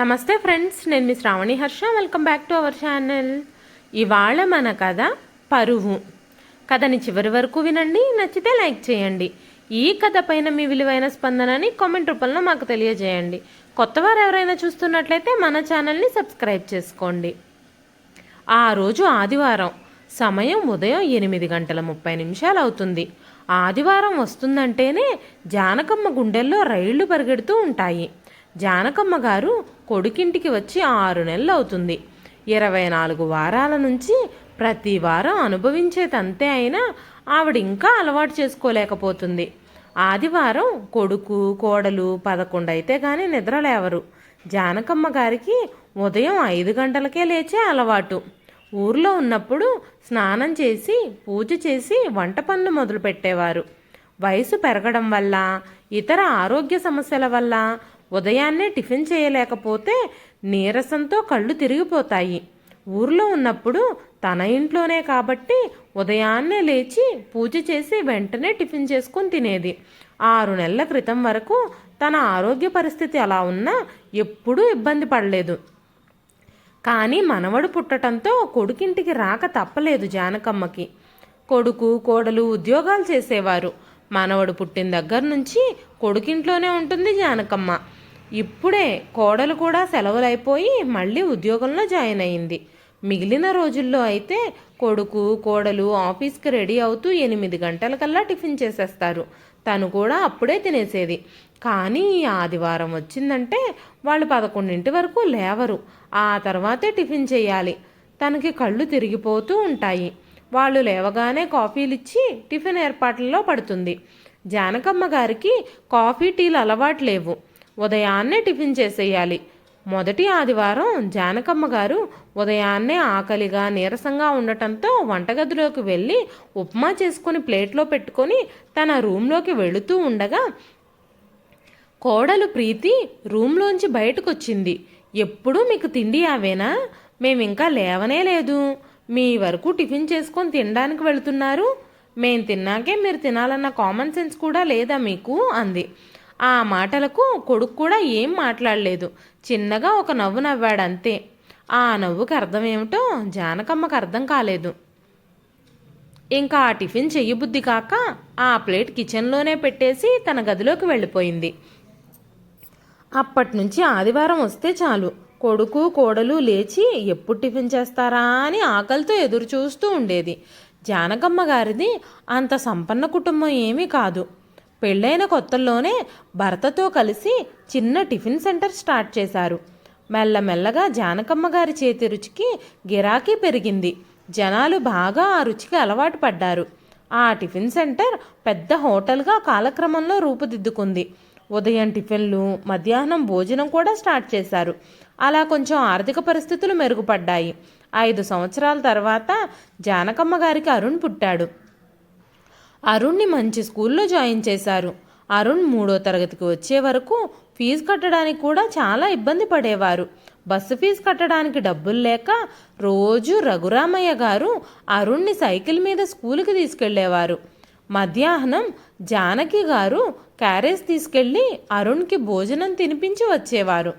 నమస్తే ఫ్రెండ్స్ నేను మీ Shravani Harsha. Welcome back to our channel ఇవాళ మన కథ పరువు. కథని చివరి వరకు వినండి నచ్చితే లైక్ చేయండి. ఈ కథ పైన మీ విలువైన స్పందనని కామెంట్ రూపంలో మాకు తెలియజేయండి. కొత్తవారు ఎవరైనా చూస్తున్నట్లయితే మన ఛానల్ని సబ్స్క్రైబ్ చేసుకోండి. ఆ రోజు ఆదివారం సమయం ఉదయం ఎనిమిది గంటల ముప్పై నిమిషాలు అవుతుంది. ఆదివారం వస్తుందంటేనే జానకమ్మ గుండెల్లో రైళ్ళు పరిగెడుతూ ఉంటాయి. జానకమ్మ గారు కొడుకింటికి వచ్చి ఆరు నెలలు అవుతుంది ఇరవై నాలుగు వారాల నుంచి ప్రతి వారం అనుభవించేదంతే అయినా ఆవిడ ఇంకా అలవాటు చేసుకోలేకపోతుంది. ఆదివారం కొడుకు కోడలు పదకొండు అయితే కానీ నిద్రలేవరు. జానకమ్మ గారికి ఉదయం ఐదు గంటలకే లేచే అలవాటు. ఊర్లో ఉన్నప్పుడు స్నానం చేసి పూజ చేసి వంట పనులు మొదలుపెట్టేవారు. వయసు పెరగడం వల్ల ఇతర ఆరోగ్య సమస్యల వల్ల ఉదయాన్నే టిఫిన్ చేయలేకపోతే నీరసంతో కళ్ళు తిరిగిపోతాయి. ఊర్లో ఉన్నప్పుడు తన ఇంట్లోనే కాబట్టి ఉదయాన్నే లేచి పూజ చేసి వెంటనే టిఫిన్ చేసుకుని తినేది. ఆరు నెలల క్రితం వరకు తన ఆరోగ్య పరిస్థితి అలా ఉన్నా ఎప్పుడూ ఇబ్బంది పడలేదు. కానీ మనవడు పుట్టడంతో కొడుకింటికి రాక తప్పలేదు జానకమ్మకి. కొడుకు కోడలు ఉద్యోగాలు చేసేవారు. మనవడు పుట్టిన దగ్గర నుంచి కొడుకింట్లోనే ఉంటుంది జానకమ్మ. ఇప్పుడే కోడలు కూడా సెలవులైపోయి మళ్ళీ ఉద్యోగంలో జాయిన్ అయింది. మిగిలిన రోజుల్లో అయితే కొడుకు కోడలు ఆఫీస్కి రెడీ అవుతూ ఎనిమిది గంటలకల్లా టిఫిన్ చేసేస్తారు. తను కూడా అప్పుడే తినేసేది. కానీ ఆదివారం వచ్చిందంటే వాళ్ళు పదకొండింటి వరకు లేవరు. ఆ తర్వాతే టిఫిన్ చేయాలి. తనకి కళ్ళు తిరిగిపోతూ ఉంటాయి. వాళ్ళు లేవగానే కాఫీలు ఇచ్చి టిఫిన్ ఏర్పాట్లలో పడుతుంది. జానకమ్మ గారికి కాఫీ టీలు అలవాటు లేవు. ఉదయాన్నే టిఫిన్ చేసేయాలి. మొదటి ఆదివారం జానకమ్మ గారు ఉదయాన్నే ఆకలిగా నీరసంగా ఉండటంతో వంటగదిలోకి వెళ్ళి ఉప్మా చేసుకుని ప్లేట్లో పెట్టుకొని తన రూమ్లోకి వెళుతూ ఉండగా కోడలు ప్రీతి రూమ్లోంచి బయటకొచ్చింది. ఎప్పుడూ మీకు తిండి అవేనా మేమింకా లేవనే లేదు. మీ వరకు టిఫిన్ చేసుకొని తినడానికి వెళుతున్నారు. మేం తిన్నాకే మీరు తినాలన్న కామన్ సెన్స్ కూడా లేదా మీకు? అంది. ఆ మాటలకు కొడుకు కూడా ఏం మాట్లాడలేదు. చిన్నగా ఒక నవ్వు నవ్వాడు అంతే ఆ నవ్వుకి అర్థం ఏమిటో జానకమ్మకు అర్థం కాలేదు. ఇంకా ఆ టిఫిన్ చెయ్యబుద్ధి కాక ఆ ప్లేట్ కిచెన్లోనే పెట్టేసి తన గదిలోకి వెళ్ళిపోయింది. అప్పటి నుంచి ఆదివారం వస్తే చాలు. కొడుకు కోడలు లేచి ఎప్పుడు టిఫిన్ చేస్తారా అని ఆకలితో ఎదురు చూస్తూ ఉండేది. జానకమ్మ గారిది అంత సంపన్న కుటుంబం ఏమీ కాదు. పెళ్ళైన కొత్తల్లోనే భర్తతో కలిసి చిన్న టిఫిన్ సెంటర్ స్టార్ట్ చేశారు. మెల్లమెల్లగా జానకమ్మ గారి చేతి రుచికి గిరాకీ పెరిగింది. జనాలు బాగా ఆ రుచికి అలవాటు పడ్డారు. ఆ టిఫిన్ సెంటర్ పెద్ద హోటల్గా కాలక్రమంలో రూపుదిద్దుకుంది. ఉదయం టిఫిన్లు మధ్యాహ్నం భోజనం కూడా స్టార్ట్ చేశారు. అలా కొంచెం ఆర్థిక పరిస్థితులు మెరుగుపడ్డాయి. ఐదు సంవత్సరాల తర్వాత జానకమ్మ గారికి అరుణ్ పుట్టాడు. అరుణ్ని మంచి స్కూల్లో జాయిన్ చేశారు. అరుణ్ మూడో తరగతికి వచ్చే వరకు ఫీజు కట్టడానికి కూడా చాలా ఇబ్బంది పడేవారు. బస్సు ఫీజు కట్టడానికి డబ్బులు లేక రోజు రఘురామయ్య గారు అరుణ్ని సైకిల్ మీద స్కూల్కి తీసుకెళ్ళేవారు. మధ్యాహ్నం జానకి గారు క్యారేజ్ తీసుకెళ్ళి అరుణ్కి భోజనం తినిపించి వచ్చేవారు.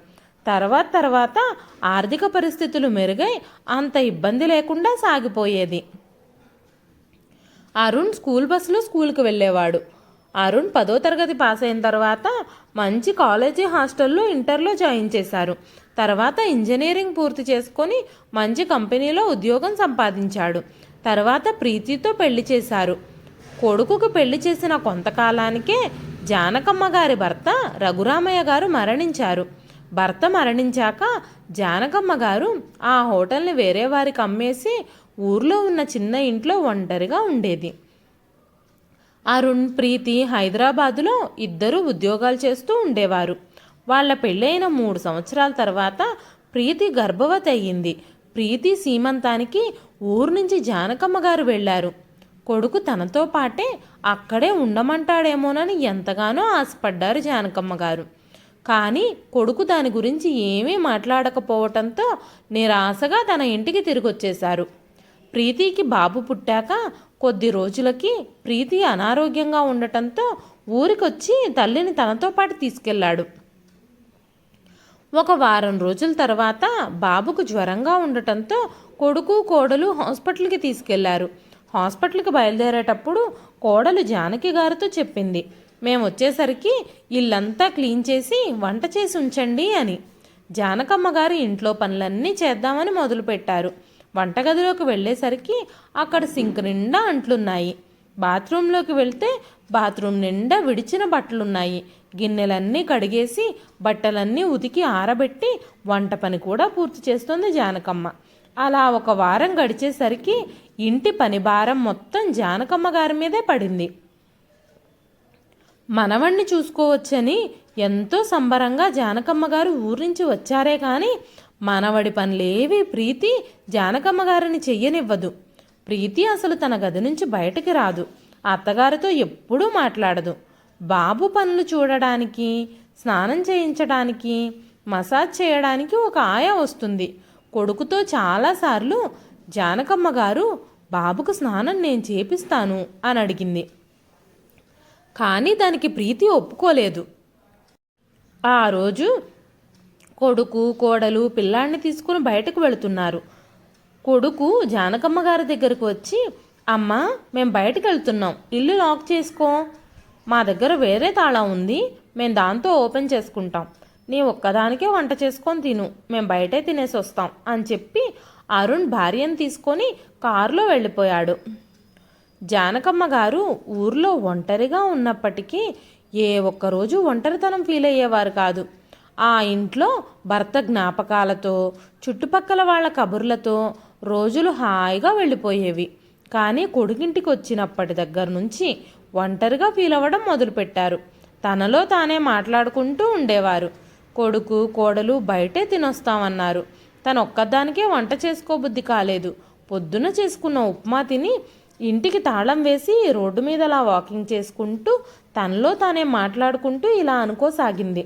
తర్వాత తర్వాత ఆర్థిక పరిస్థితులు మెరుగై అంత ఇబ్బంది లేకుండా సాగిపోయేది. అరుణ్ స్కూల్ బస్సులో స్కూల్కి వెళ్ళేవాడు. అరుణ్ పదో తరగతి పాస్ అయిన తర్వాత మంచి కాలేజీ హాస్టల్లో ఇంటర్లో జాయిన్ చేశారు. తర్వాత ఇంజనీరింగ్ పూర్తి చేసుకొని మంచి కంపెనీలో ఉద్యోగం సంపాదించాడు. తర్వాత ప్రీతితో పెళ్ళి చేశారు. కొడుకుకు పెళ్ళి చేసిన కొంతకాలానికే జానకమ్మ గారి భర్త రఘురామయ్య గారు మరణించారు. భర్త మరణించాక జానకమ్మ గారు ఆ హోటల్ని వేరే వారికి అమ్మేసి ఊర్లో ఉన్న చిన్న ఇంట్లో ఒంటరిగా ఉండేది. అరుణ్ ప్రీతి హైదరాబాదులో ఇద్దరు ఉద్యోగాలు చేస్తూ ఉండేవారు. వాళ్ళ పెళ్ళైన మూడు సంవత్సరాల తర్వాత ప్రీతి గర్భవతి అయ్యింది. ప్రీతి సీమంతానికి ఊరు నుంచి జానకమ్మ గారు వెళ్ళారు. కొడుకు తనతో పాటే అక్కడే ఉండమంటాడేమోనని ఎంతగానో ఆశపడ్డారు జానకమ్మ గారు. కానీ కొడుకు దాని గురించి ఏమీ మాట్లాడకపోవటంతో నిరాశగా తన ఇంటికి తిరిగొచ్చేశారు. ప్రీతికి బాబు పుట్టాక కొద్ది రోజులకి ప్రీతి అనారోగ్యంగా ఉండటంతో ఊరికొచ్చి తల్లిని తనతో పాటు తీసుకెళ్ళాడు. ఒక వారం రోజుల తర్వాత బాబుకు జ్వరంగా ఉండటంతో కొడుకు కోడలు హాస్పిటల్కి తీసుకెళ్ళారు. హాస్పిటల్కి బయలుదేరేటప్పుడు కోడలు జానకి గారితో చెప్పింది మేము వచ్చేసరికి ఇల్లంతా క్లీన్ చేసి వంట చేసి ఉంచండి అని. జానకమ్మ గారు ఇంట్లో పనులన్నీ చేద్దామని మొదలుపెట్టారు. వంటగదిలోకి వెళ్ళేసరికి అక్కడ సింక్ నిండా అంట్లున్నాయి. బాత్రూంలోకి వెళ్తే బాత్రూమ్ నిండా విడిచిన బట్టలున్నాయి. గిన్నెలన్నీ కడిగేసి బట్టలన్నీ ఉతికి ఆరబెట్టి వంట పని కూడా పూర్తి చేస్తుంది జానకమ్మ. అలా ఒక వారం గడిచేసరికి ఇంటి పని భారం మొత్తం జానకమ్మ గారి మీదే పడింది. మనవణ్ణి చూసుకోవచ్చని ఎంతో సంబరంగా జానకమ్మ గారు ఊరి నుంచి వచ్చారే కానీ మనవడి పనులేవి ప్రీతి జానకమ్మ గారిని చెయ్యనివ్వదు. ప్రీతి అసలు తన గది నుంచి బయటకి రాదు. అత్తగారితో ఎప్పుడూ మాట్లాడదు. బాబు పనులు చూడడానికి స్నానం చేయించడానికి మసాజ్ చేయడానికి ఒక ఆయా వస్తుంది. కొడుకుతో చాలాసార్లు జానకమ్మ గారు బాబుకు స్నానం నేను చేపిస్తాను అని అడిగింది. కానీ దానికి ప్రీతి ఒప్పుకోలేదు. ఆ రోజు కొడుకు కోడలు పిల్లాడిని తీసుకుని బయటకు వెళుతున్నారు. కొడుకు జానకమ్మ గారి దగ్గరకు వచ్చి అమ్మ మేము బయటకు వెళ్తున్నాం. ఇల్లు లాక్ చేసుకో. మా దగ్గర వేరే తాళం ఉంది. మేము దాంతో ఓపెన్ చేసుకుంటాం. నీ ఒక్కదానికే వంట చేసుకొని తిను. మేము బయటే తినేసి వస్తాం అని చెప్పి అరుణ్ భార్యను తీసుకొని కారులో వెళ్ళిపోయాడు. జానకమ్మ గారు ఊర్లో ఒంటరిగా ఉన్నప్పటికీ ఏ ఒక్కరోజు ఒంటరితనం ఫీల్ అయ్యేవారు కాదు. ఆ ఇంట్లో భర్త జ్ఞాపకాలతో చుట్టుపక్కల వాళ్ళ కబుర్లతో రోజులు హాయిగా వెళ్ళిపోయేవి. కానీ కొడుకింటికి వచ్చినప్పటి దగ్గర నుంచి ఒంటరిగా ఫీల్ అవ్వడం మొదలుపెట్టారు. తనలో తానే మాట్లాడుకుంటూ ఉండేవారు. కొడుకు కోడలు బయటే తినొస్తామన్నారు. తను ఒక్కదానికే వంట చేసుకోబుద్ధి కాలేదు. పొద్దున చేసుకున్న ఉప్మా తిని ఇంటికి తాళం వేసి రోడ్డు మీద అలా వాకింగ్ చేసుకుంటూ తనలో తానే మాట్లాడుకుంటూ ఇలా అనుకోసాగింది.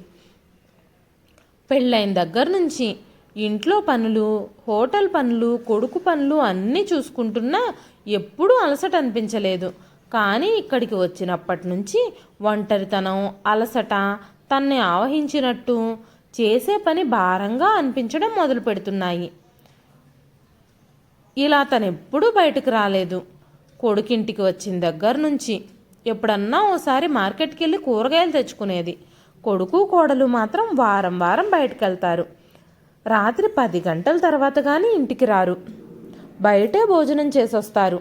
పెళ్ళైన దగ్గర నుంచి ఇంట్లో పనులు హోటల్ పనులు కొడుకు పనులు అన్నీ చూసుకుంటున్నా ఎప్పుడూ అలసట అనిపించలేదు. కానీ ఇక్కడికి వచ్చినప్పటి నుంచి ఒంటరితనం అలసట తన్ని ఆవహించినట్టు చేసే పని భారంగా అనిపించడం మొదలు పెడుతున్నాయి ఇలా తను ఎప్పుడూ బయటకు రాలేదు. కొడుకింటికి వచ్చిన దగ్గర నుంచి ఎప్పుడన్నా ఓసారి మార్కెట్కి వెళ్ళి కూరగాయలు తెచ్చుకునేది. కొడుకు కోడలు మాత్రం వారం వారం బయటకు వెళ్తారు రాత్రి పది గంటల తర్వాత కానీ ఇంటికి రారు. బయటే భోజనం చేసొస్తారు.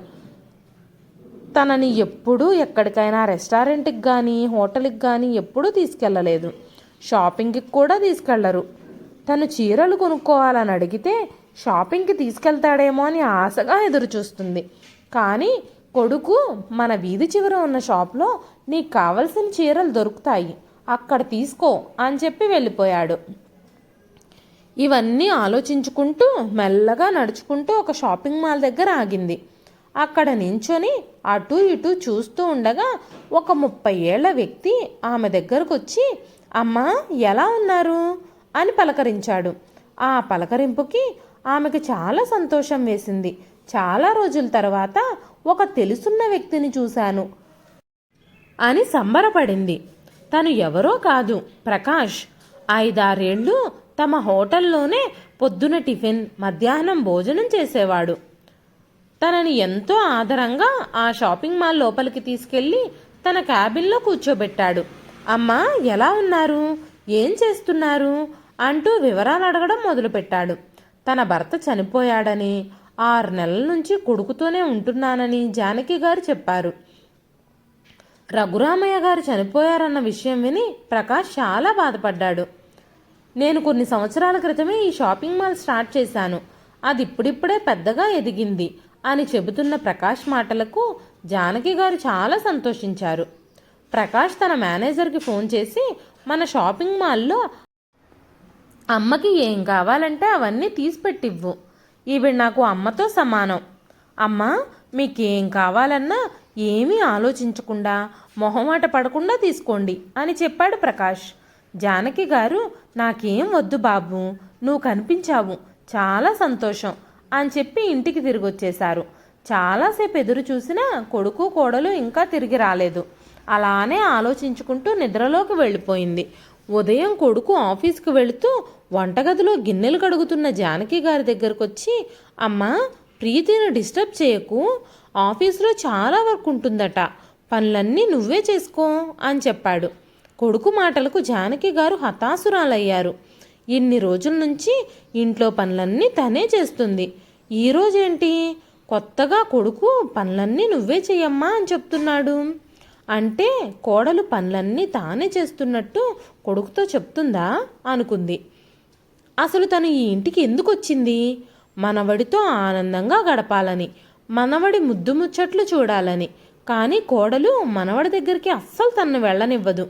తనని ఎప్పుడూ ఎక్కడికైనా రెస్టారెంట్కి కానీ హోటల్కి కానీ ఎప్పుడూ తీసుకెళ్ళలేదు. షాపింగ్కి కూడా తీసుకెళ్ళరు. తను చీరలు కొనుక్కోవాలని అడిగితే షాపింగ్కి తీసుకెళ్తాడేమో అని ఆశగా ఎదురు చూస్తుంది కానీ కొడుకు మన వీధి చివర ఉన్న షాప్లో నీకు కావలసిన చీరలు దొరుకుతాయి. అక్కడ తీసుకో అని చెప్పి వెళ్ళిపోయాడు. ఇవన్నీ ఆలోచించుకుంటూ మెల్లగా నడుచుకుంటూ ఒక షాపింగ్ మాల్ దగ్గర ఆగింది. అక్కడ నించొని అటు ఇటు చూస్తూ ఉండగా ఒక ముప్పై ఏళ్ళ వ్యక్తి ఆమె దగ్గరకు వచ్చి అమ్మా ఎలా ఉన్నారు? అని పలకరించాడు. ఆ పలకరింపుకి ఆమెకు చాలా సంతోషం వేసింది. చాలా రోజుల తర్వాత ఒక తెలుసున్న వ్యక్తిని చూశాను అని సంబరపడింది. తను ఎవరో కాదు ప్రకాష్. ఐదారేళ్ళు తమ హోటల్లోనే పొద్దున టిఫిన్ మధ్యాహ్నం భోజనం చేసేవాడు. తనని ఎంతో ఆదరంగా ఆ షాపింగ్ మాల్ లోపలికి తీసుకెళ్ళి తన క్యాబిన్లో కూర్చోబెట్టాడు. అమ్మా ఎలా ఉన్నారు? ఏం చేస్తున్నారు? అంటూ వివరాలు అడగడం మొదలుపెట్టాడు. తన భర్త చనిపోయాడని ఆరు నెలల నుంచి కొడుకుతోనే ఉంటున్నానని జానకి గారు చెప్పారు. రఘురామయ్య గారు చనిపోయారన్న విషయం విని ప్రకాష్ చాలా బాధపడ్డాడు. నేను కొన్ని సంవత్సరాల క్రితమే ఈ షాపింగ్ మాల్ స్టార్ట్ చేశాను. అది ఇప్పుడిప్పుడే పెద్దగా ఎదిగింది అని చెబుతున్న ప్రకాష్ మాటలకు జానకి గారు చాలా సంతోషించారు. ప్రకాష్ తన మేనేజర్కి ఫోన్ చేసి మన షాపింగ్ మాల్లో అమ్మకి ఏం కావాలంటే అవన్నీ తీసిపెట్టివ్వు. ఈవిడ నాకు అమ్మతో సమానం. అమ్మ మీకేం కావాలన్నా ఏమీ ఆలోచించకుండా మొహమాట పడకుండా తీసుకోండి అని చెప్పాడు ప్రకాష్. జానకి గారు నాకేం వద్దు బాబు నువ్వు కనిపించావు చాలా సంతోషం అని చెప్పి ఇంటికి తిరిగి వచ్చేశారు చాలాసేపు ఎదురు చూసినా కొడుకు కోడలు ఇంకా తిరిగి రాలేదు. అలానే ఆలోచించుకుంటూ నిద్రలోకి వెళ్ళిపోయింది. ఉదయం కొడుకు ఆఫీస్కి వెళుతూ వంటగదిలో గిన్నెలు కడుగుతున్న జానకి గారి దగ్గరకు వచ్చి అమ్మా ప్రీతిని డిస్టర్బ్ చేయకు. ఆఫీస్లో చాలా వర్క్ ఉంటుందట. పనులన్నీ నువ్వే చేసుకో అని చెప్పాడు. కొడుకు మాటలకు జానకి గారు హతాసురాలయ్యారు ఇన్ని రోజుల నుంచి ఇంట్లో పనులన్నీ తనే చేస్తుంది. ఈరోజేంటి కొత్తగా కొడుకు పనులన్నీ నువ్వే చెయ్యమ్మా అని చెప్తున్నాడు. అంటే కోడలు పనులన్నీ తానే చేస్తున్నట్టు కొడుకుతో చెప్తుందా? అనుకుంది. అసలు తను ఈ ఇంటికి ఎందుకు వచ్చింది మనవడితో ఆనందంగా గడపాలని మనవడి ముద్దు ముచ్చట్లు చూడాలని. కానీ కోడలు మనవడి దగ్గరికి అస్సలు తన్ను వెళ్ళనివ్వదు.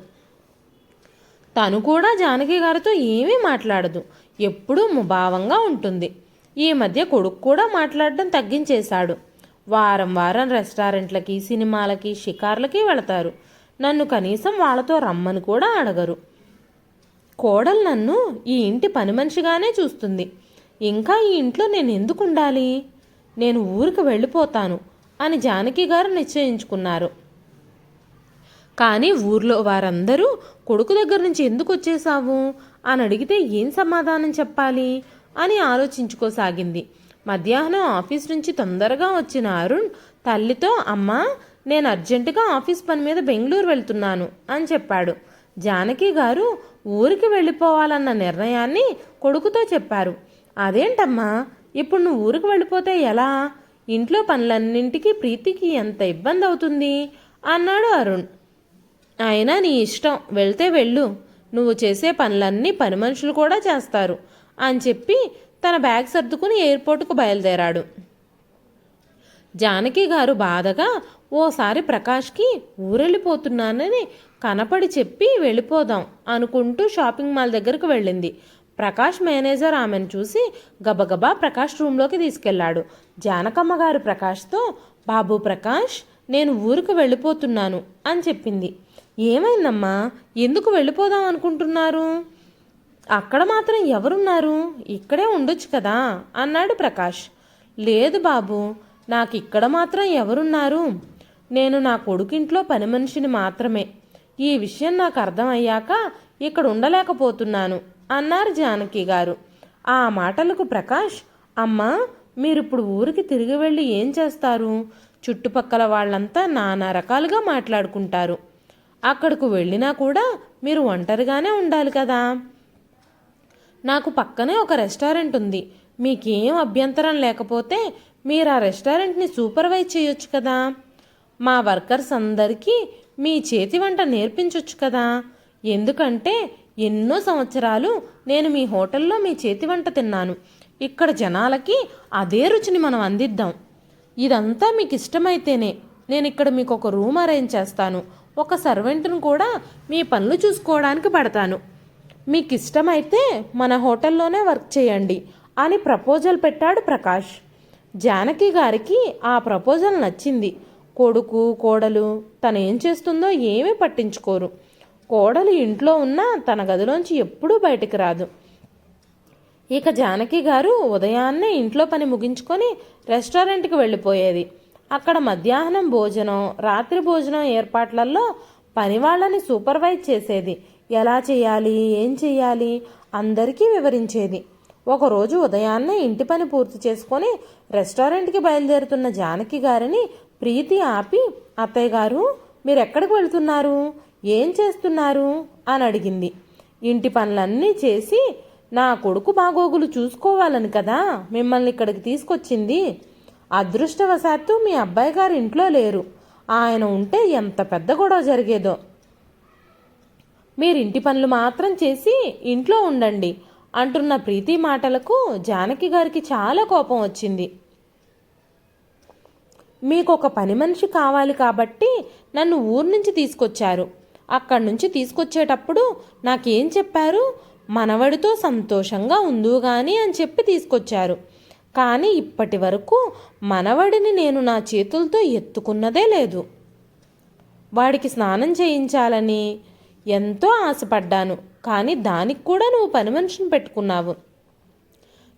తను కూడా జానకి గారితో ఏమీ మాట్లాడదు. ఎప్పుడూ ముభావంగా ఉంటుంది. ఈ మధ్య కొడుకు కూడా మాట్లాడడం తగ్గించేశాడు. వారం వారం రెస్టారెంట్లకి సినిమాలకి షికార్లకి వెళతారు. నన్ను కనీసం వాళ్ళతో రమ్మని కూడా అడగరు. కోడలు నన్ను ఈ ఇంటి పని మనిషిగానే చూస్తుంది. ఇంకా ఈ ఇంట్లో నేను ఎందుకు ఉండాలి? నేను ఊరికి వెళ్ళిపోతాను అని జానకి గారు నిశ్చయించుకున్నారు. కానీ ఊర్లో వారందరూ కొడుకు దగ్గర నుంచి ఎందుకు వచ్చేసావు అని అడిగితే ఏం సమాధానం చెప్పాలి? అని ఆలోచించుకోసాగింది. మధ్యాహ్నం ఆఫీస్ నుంచి తొందరగా వచ్చిన అరుణ్ తల్లితో అమ్మా నేను అర్జెంటుగా ఆఫీస్ పని మీద బెంగళూరు వెళ్తున్నాను అని చెప్పాడు. జానకి గారు ఊరికి వెళ్ళిపోవాలన్న నిర్ణయాన్ని కొడుకుతో చెప్పారు. అదేంటమ్మా ఇప్పుడు నువ్వు ఊరికి వెళ్ళిపోతే ఎలా? ఇంట్లో పనులన్నింటికి ప్రీతికి ఎంత ఇబ్బంది అవుతుంది? అన్నాడు అరుణ్. అయినా నీ ఇష్టం వెళ్తే వెళ్ళు. నువ్వు చేసే పనులన్నీ పని మనుషులు కూడా చేస్తారు అని చెప్పి తన బ్యాగ్ సర్దుకుని ఎయిర్పోర్టుకు బయలుదేరాడు. జానకి గారు బాధగా ఓసారి ప్రకాష్కి ఊరెళ్ళిపోతున్నానని కనపడి చెప్పి వెళ్ళిపోదాం అనుకుంటూ షాపింగ్ మాల్ దగ్గరకు వెళ్ళింది. ప్రకాష్ మేనేజర్ ఆమెను చూసి గబగబా ప్రకాష్ రూమ్లోకి తీసుకెళ్ళాడు. జానకమ్మ గారు ప్రకాష్తో బాబు ప్రకాష్ నేను ఊరికి వెళ్ళిపోతున్నాను అని చెప్పింది. ఏమైందమ్మా? ఎందుకు వెళ్ళిపోదాం అనుకుంటున్నారు? అక్కడ మాత్రం ఎవరున్నారు? ఇక్కడే ఉండొచ్చు కదా? అన్నాడు ప్రకాష్. లేదు బాబు నాకు ఇక్కడ మాత్రం ఎవరున్నారు? నేను నా కొడుకింట్లో పని మనిషిని మాత్రమే. ఈ విషయం నాకు అర్థమయ్యాక ఇక్కడ ఉండలేకపోతున్నాను అన్నారు జానకి గారు. ఆ మాటలకు ప్రకాష్ అమ్మా మీరిప్పుడు ఊరికి తిరిగి వెళ్ళి ఏం చేస్తారు? చుట్టుపక్కల వాళ్ళంతా నానా రకాలుగా మాట్లాడుకుంటారు. అక్కడకు వెళ్ళినా కూడా మీరు ఒంటరిగానే ఉండాలి కదా? నాకు పక్కనే ఒక రెస్టారెంట్ ఉంది. మీకేం అభ్యంతరం లేకపోతే మీరు ఆ రెస్టారెంట్ని సూపర్వైజ్ చేయొచ్చు కదా. మా వర్కర్స్ అందరికీ మీ చేతి వంట నేర్పించొచ్చు కదా. ఎందుకంటే ఎన్నో సంవత్సరాలు నేను మీ హోటల్లో మీ చేతి వంట తిన్నాను. ఇక్కడ జనాలకి అదే రుచిని మనం అందిద్దాం. ఇదంతా మీకు ఇష్టమైతేనే నేను ఇక్కడ మీకు ఒక రూమ్ అరేంజ్ చేస్తాను. ఒక సర్వెంట్ను కూడా మీ పనులు చూసుకోవడానికి పడతాను. మీకు ఇష్టమైతే మన హోటల్లోనే వర్క్ చేయండి అని ప్రపోజల్ పెట్టాడు ప్రకాష్. జానకి గారికి ఆ ప్రపోజల్ నచ్చింది. కొడుకు కోడలు తను ఏం చేస్తుందో ఏమీ పట్టించుకోరు. కోడలు ఇంట్లో ఉన్నా తన గదిలోంచి ఎప్పుడూ బయటికి రాదు. ఇక జానకి గారు ఉదయాన్నే ఇంట్లో పని ముగించుకొని రెస్టారెంట్కి వెళ్ళిపోయేది. అక్కడ మధ్యాహ్నం భోజనం రాత్రి భోజనం ఏర్పాట్లలో పని వాళ్ళని సూపర్వైజ్ చేసేది. ఎలా చేయాలి? ఏం చేయాలి? అందరికీ వివరించేది. ఒకరోజు ఉదయాన్నే ఇంటి పని పూర్తి చేసుకొని రెస్టారెంట్కి బయలుదేరుతున్న జానకి గారిని ప్రీతి ఆపి అత్తయ్య గారు మీరు ఎక్కడికి వెళ్తున్నారు? ఏం చేస్తున్నారు? అని అడిగింది. ఇంటి పనులన్నీ చేసి నా కొడుకు బాగోగులు చూసుకోవాలని కదా మిమ్మల్ని ఇక్కడికి తీసుకొచ్చింది. అదృష్టవశాత్తు మీ అబ్బాయి గారు ఇంట్లో లేరు. ఆయన ఉంటే ఎంత పెద్ద గొడవ జరిగేదో. మీరు ఇంటి పనులు మాత్రం చేసి ఇంట్లో ఉండండి అంటున్న ప్రీతి మాటలకు జానకి గారికి చాలా కోపం వచ్చింది. మీకు ఒక పని మనిషి కావాలి కాబట్టి నన్ను ఊరు నుంచి తీసుకొచ్చారు. అక్కడి నుంచి తీసుకొచ్చేటప్పుడు నాకేం చెప్పారు? మనవడితో సంతోషంగా ఉందు కానీ అని చెప్పి తీసుకొచ్చారు. కానీ ఇప్పటి వరకు మనవడిని నేను నా చేతులతో ఎత్తుకున్నదే లేదు. వాడికి స్నానం చేయించాలని ఎంతో ఆశపడ్డాను కానీ దానికి కూడా నువ్వు పని మనిషిని పెట్టుకున్నావు.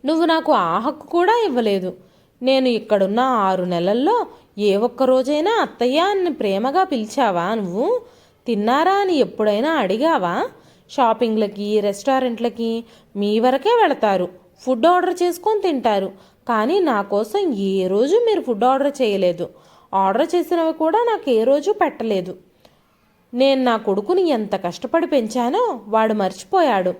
నువ్వు నాకు ఆ హక్కు కూడా ఇవ్వలేదు. నేను ఇక్కడున్న ఆరు నెలల్లో ఏ ఒక్క రోజైనా అత్తయ్య అని ప్రేమగా పిలిచావా నువ్వు? తిన్నారా అని ఎప్పుడైనా అడిగావా? షాపింగ్లకి రెస్టారెంట్లకి మీ వరకే వెళతారు ఫుడ్ ఆర్డర్ చేసుకొని తింటారు కానీ నా కోసం ఏ రోజు మీరు ఫుడ్ ఆర్డర్ చేయలేదు. ఆర్డర్ చేసినవి కూడా నాకు ఏ రోజు పెట్టలేదు. నేను నా కొడుకుని ఎంత కష్టపడి పెంచానో వాడు మర్చిపోయాడు.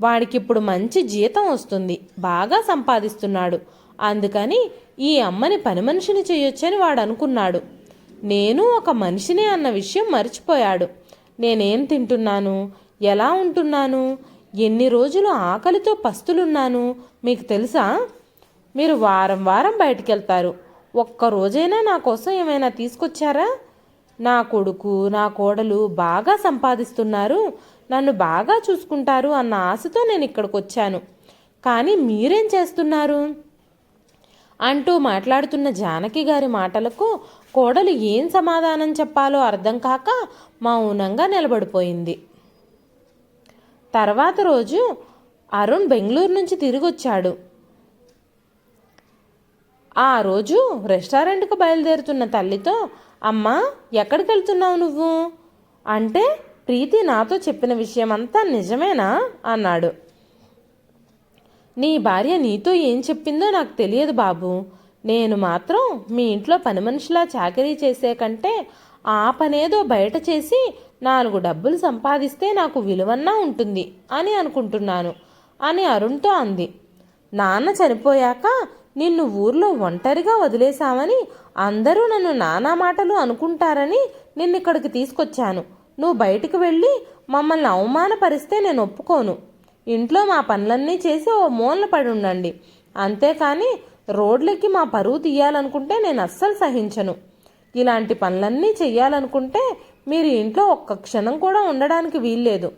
వాడికిప్పుడు మంచి జీతం వస్తుంది. బాగా సంపాదిస్తున్నాడు. అందుకని ఈ అమ్మని పని మనిషిని చేయొచ్చని వాడు అనుకున్నాడు నేను ఒక మనిషినే అన్న విషయం మర్చిపోయాడు. నేనేం తింటున్నాను? ఎలా ఉంటున్నాను? ఎన్ని రోజులు ఆకలితో పస్తులున్నాను? మీకు తెలుసా? మీరు వారం వారం బయటికి వెళ్తారు ఒక్క రోజైనా నా కోసం ఏమైనా తీసుకొచ్చారా? నా కొడుకు నా కోడలు బాగా సంపాదిస్తున్నారు నన్ను బాగా చూసుకుంటారు అన్న ఆశతో నేను ఇక్కడికి వచ్చాను కానీ మీరేం చేస్తున్నారు? అంటూ మాట్లాడుతున్న జానకి గారి మాటలకు కోడలు ఏం సమాధానం చెప్పాలో అర్థం కాక మౌనంగా నిలబడిపోయింది. తర్వాత రోజు అరుణ్ బెంగళూరు నుంచి తిరిగి వచ్చాడు ఆ రోజు రెస్టారెంట్కు బయలుదేరుతున్న తల్లితో అమ్మా ఎక్కడికి వెళ్తున్నావు నువ్వు? అంటే ప్రీతి నాతో చెప్పిన విషయం అంతా నిజమేనా? అన్నాడు. నీ భార్య నీతో ఏం చెప్పిందో నాకు తెలియదు బాబు. నేను మాత్రం మీ ఇంట్లో పని మనిషిలా చాకరీ చేసే కంటే ఆ పనేదో బయట చేసి నాలుగు డబ్బులు సంపాదిస్తే నాకు విలువన్నా ఉంటుంది అని అనుకుంటున్నాను అని అరుణ్తో అంది. నాన్న చనిపోయాక నిన్ను ఊర్లో ఒంటరిగా వదిలేశామని అందరూ నన్ను నానా మాటలు అనుకుంటారని నిన్ను ఇక్కడికి తీసుకొచ్చాను. నువ్వు బయటికి వెళ్ళి మమ్మల్ని అవమానపరిస్తే నేను ఒప్పుకోను. ఇంట్లో మా పనులన్నీ చేసి ఓ మూలన పడి ఉండండి. అంతేకాని రోడ్లకి మా పరువు తీయాలనుకుంటే నేను అస్సలు సహించను. ఇలాంటి పనులన్నీ చెయ్యాలనుకుంటే మీరు ఇంట్లో ఒక్క క్షణం కూడా ఉండడానికి వీల్లేదు.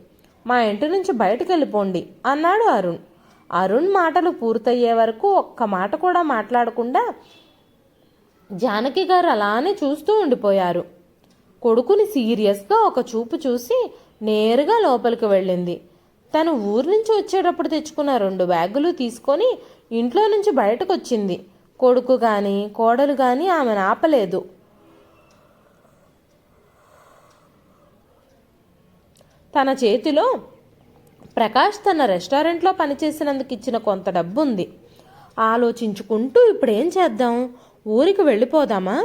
మా ఇంటి నుంచి బయటకు వెళ్ళిపోండి అన్నాడు అరుణ్. అరుణ్ మాటలు పూర్తయ్యే వరకు ఒక్క మాట కూడా మాట్లాడకుండా జానకి గారు అలానే చూస్తూ ఉండిపోయారు. కొడుకుని సీరియస్గా ఒక చూపు చూసి నేరుగా లోపలికి వెళ్ళింది. తను ఊరు నుంచి వచ్చేటప్పుడు తెచ్చుకున్న రెండు బ్యాగులు తీసుకొని ఇంట్లో నుంచి బయటకు వచ్చింది కొడుకు కానీ కోడలు కానీ ఆమెను ఆపలేదు. తన చేతిలో ప్రకాష్ తన రెస్టారెంట్లో పనిచేసినందుకు ఇచ్చిన కొంత డబ్బు ఉంది ఆలోచించుకుంటూ ఇప్పుడు ఏం చేద్దాం? ఊరికి వెళ్ళిపోదామా?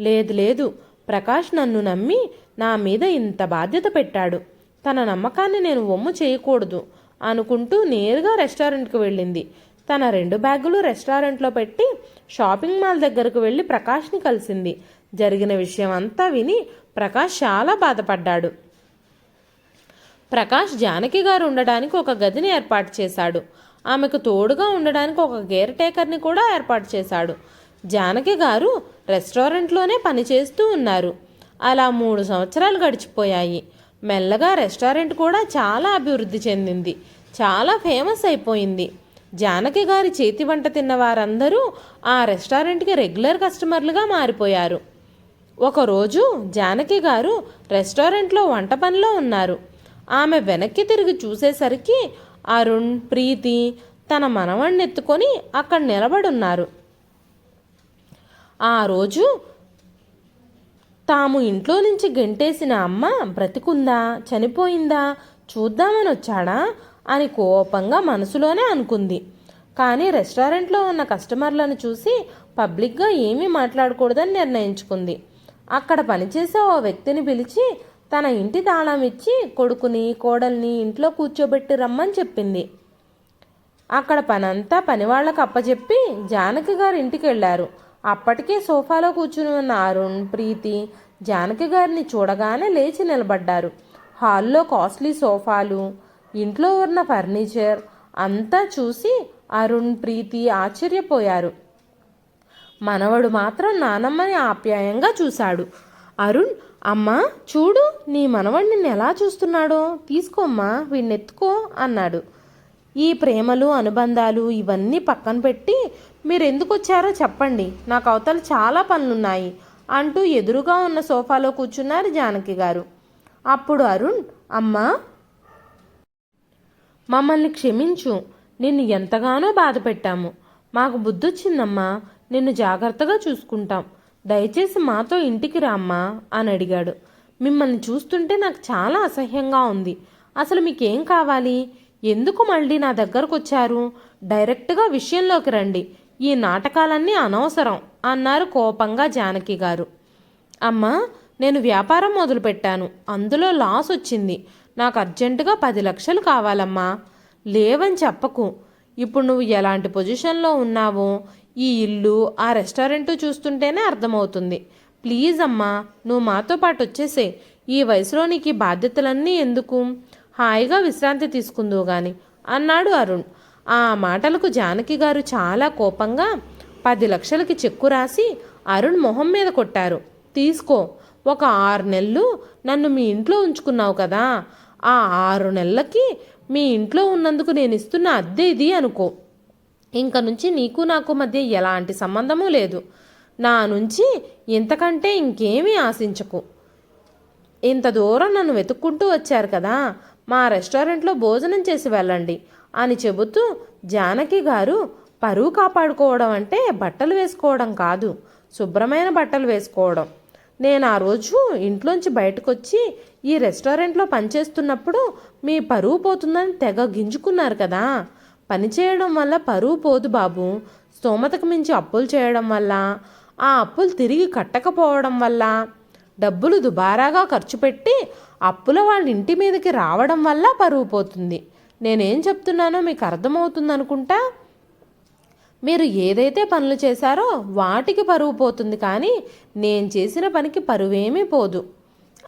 లేదు లేదు. ప్రకాష్ నన్ను నమ్మి నా మీద ఇంత బాధ్యత పెట్టాడు. తన నమ్మకాన్ని నేను ఒమ్ము చేయకూడదు అనుకుంటూ నేరుగా రెస్టారెంట్కి వెళ్ళింది. తన రెండు బ్యాగులు రెస్టారెంట్లో పెట్టి షాపింగ్ మాల్ దగ్గరకు వెళ్ళి ప్రకాష్ని కలిసింది. జరిగిన విషయం అంతా విని ప్రకాష్ చాలా బాధపడ్డాడు. ప్రకాష్ జానకి గారు ఉండడానికి ఒక గదిని ఏర్పాటు చేశాడు. ఆమెకు తోడుగా ఉండడానికి ఒక గేర్ టేకర్ని కూడా ఏర్పాటు చేశాడు. జానకి గారు రెస్టారెంట్లోనే పనిచేస్తూ ఉన్నారు. అలా మూడు సంవత్సరాలు గడిచిపోయాయి. మెల్లగా రెస్టారెంట్ కూడా చాలా అభివృద్ధి చెందింది. చాలా ఫేమస్ అయిపోయింది. జానకి గారి చేతి వంట తిన్న వారందరూ ఆ రెస్టారెంట్కి రెగ్యులర్ కస్టమర్లుగా మారిపోయారు. ఒకరోజు జానకి గారు రెస్టారెంట్లో వంట పనిలో ఉన్నారు. ఆమె వెనక్కి తిరిగి చూసేసరికి అరుణ్ ప్రీతి తన మనవణ్ణి ఎత్తుకొని అక్కడ నిలబడున్నారు. ఆ రోజు తాము ఇంట్లో నుంచి గెంటేసిన అమ్మ బ్రతికుందా చనిపోయిందా చూద్దామని వచ్చాడా అని కోపంగా మనసులోనే అనుకుంది. కానీ రెస్టారెంట్లో ఉన్న కస్టమర్లను చూసి పబ్లిక్గా ఏమీ మాట్లాడకూడదని నిర్ణయించుకుంది. అక్కడ పనిచేసే ఓ వ్యక్తిని పిలిచి తన ఇంటి తాళం ఇచ్చి కొడుకుని కోడల్ని ఇంట్లో కూర్చోబెట్టి రమ్మని చెప్పింది. అక్కడ పనంతా పనివాళ్ళకు అప్పచెప్పి జానకి గారి ఇంటికి వెళ్ళారు అప్పటికే సోఫాలో కూర్చుని ఉన్న అరుణ్ ప్రీతి జానకి గారిని చూడగానే లేచి నిలబడ్డారు. హాల్లో కాస్ట్లీ సోఫాలు ఇంట్లో ఉన్న ఫర్నిచర్ అంతా చూసి అరుణ్ ప్రీతి ఆశ్చర్యపోయారు. మనవడు మాత్రం నానమ్మని ఆప్యాయంగా చూశాడు. అరుణ్ అమ్మా చూడు నీ మనవడు నిన్ను ఎలా చూస్తున్నాడో. తీసుకోమ్మా వీణ్ణెత్తుకో అన్నాడు. ఈ ప్రేమలు అనుబంధాలు ఇవన్నీ పక్కన పెట్టి మీరు ఎందుకు వచ్చారో చెప్పండి. నాకు అవతల చాలా పనులున్నాయి. అంటూ ఎదురుగా ఉన్న సోఫాలో కూర్చున్నారు జానకి గారు. అప్పుడు అరుణ్ అమ్మా మమ్మల్ని క్షమించు. నిన్ను ఎంతగానో బాధ పెట్టాము మాకు బుద్ధొచ్చిందమ్మా. నిన్ను జాగ్రత్తగా చూసుకుంటాం. దయచేసి మాతో ఇంటికి రామ్మా అని అడిగాడు. మిమ్మల్ని చూస్తుంటే నాకు చాలా అసహ్యంగా ఉంది. అసలు మీకేం కావాలి? ఎందుకు మళ్ళీ నా దగ్గరకు వచ్చారు డైరెక్ట్గా విషయంలోకి రండి. ఈ నాటకాలన్నీ అనవసరం అన్నారు కోపంగా జానకి గారు. అమ్మా నేను వ్యాపారం మొదలుపెట్టాను. అందులో లాస్ వచ్చింది. నాకు అర్జెంటుగా పది లక్షలు కావాలమ్మా. లేవని చెప్పకు. ఇప్పుడు నువ్వు ఎలాంటి పొజిషన్లో ఉన్నావో ఈ ఇల్లు ఆ రెస్టారెంట్ చూస్తుంటేనే అర్థమవుతుంది. ప్లీజ్ అమ్మా నువ్వు మాతో పాటు వచ్చేసే. ఈ వయసులో నీకు బాధ్యతలన్నీ ఎందుకు? హాయిగా విశ్రాంతి తీసుకుందో గాని అన్నాడు అరుణ్. ఆ మాటలకు జానకి గారు చాలా కోపంగా పది లక్షలకి చెక్కు రాసి అరుణ్ మొహం మీద కొట్టారు. తీసుకో ఒక ఆరు నెలలు నన్ను మీ ఇంట్లో ఉంచుకున్నావు కదా. ఆ ఆరు నెలలకి మీ ఇంట్లో ఉన్నందుకు నేను ఇస్తున్న అద్దె ఇది అనుకో. ఇంక నుంచి నీకు నాకు మధ్య ఎలాంటి సంబంధము లేదు. నా నుంచి ఇంతకంటే ఇంకేమీ ఆశించకు. ఇంత దూరం నన్ను వెతుక్కుంటూ వచ్చారు కదా మా రెస్టారెంట్లో భోజనం చేసి వెళ్ళండి అని చెబుతూ జానకి గారు పరువు కాపాడుకోవడం అంటే బట్టలు వేసుకోవడం కాదు శుభ్రమైన బట్టలు వేసుకోవడం. నేను ఆ రోజు ఇంట్లోంచి బయటకు వచ్చి ఈ రెస్టారెంట్లో పనిచేస్తున్నప్పుడు మీ పరువు పోతుందని తెగ గింజుకున్నారు కదా. పని చేయడం వల్ల పరువు పోదు బాబు. స్తోమతకు మించి అప్పులు చేయడం వల్ల ఆ అప్పులు తిరిగి కట్టకపోవడం వల్ల డబ్బులు దుబారాగా ఖర్చు పెట్టి అప్పుల వాళ్ళ ఇంటి మీదకి రావడం వల్ల పరువు పోతుంది. నేనేం చెప్తున్నానో మీకు అర్థమవుతుంది అనుకుంటా మీరు ఏదైతే పనులు చేశారో వాటికి పరువు పోతుంది కానీ నేను చేసిన పనికి పరువేమీ పోదు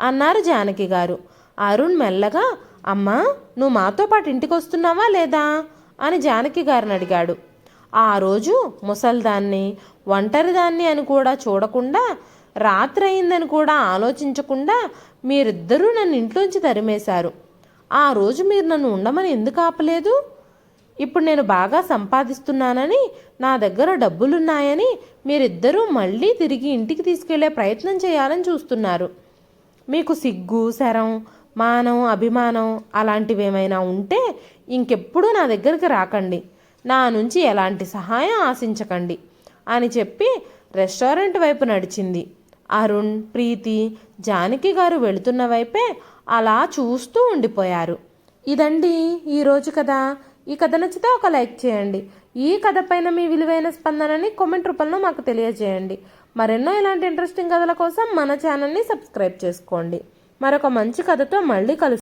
అన్నారు జానకి గారు. అరుణ్ మెల్లగా అమ్మా నువ్వు మాతో పాటు ఇంటికి వస్తున్నావా లేదా? అని జానకి గారిని అడిగాడు. ఆ రోజు ముసల్దాన్ని ఒంటరిదాన్ని అని కూడా చూడకుండా రాత్రి అయిందని కూడా ఆలోచించకుండా మీరిద్దరూ నన్ను ఇంట్లోంచి తరిమేశారు. ఆ రోజు మీరు నన్ను ఉండమని ఎందుకు ఆపలేదు? ఇప్పుడు నేను బాగా సంపాదిస్తున్నానని నా దగ్గర డబ్బులున్నాయని మీరిద్దరూ మళ్ళీ తిరిగి ఇంటికి తీసుకెళ్ళే ప్రయత్నం చేయాలని చూస్తున్నారు. మీకు సిగ్గు శరం మానం అభిమానం అలాంటివి ఏమైనా ఉంటే ఇంకెప్పుడూ నా దగ్గరికి రాకండి. నా నుంచి ఎలాంటి సహాయం ఆశించకండి అని చెప్పి రెస్టారెంట్ వైపు నడిచింది. అరుణ్ ప్రీతి జానకి గారు వెళుతున్న వైపే అలా చూస్తూ ఉండిపోయారు. ఇదండి ఈరోజు కథ. ఈ కథ నచ్చితే ఒక లైక్ చేయండి. ఈ కథ పైన మీ విలువైన స్పందనని కామెంట్ రూపంలో మాకు తెలియజేయండి. మరెన్నో ఇలాంటి ఇంట్రెస్టింగ్ కథల కోసం మన ఛానల్ని సబ్స్క్రైబ్ చేసుకోండి. మరొక మంచి కథతో మళ్ళీ కలుస్తాం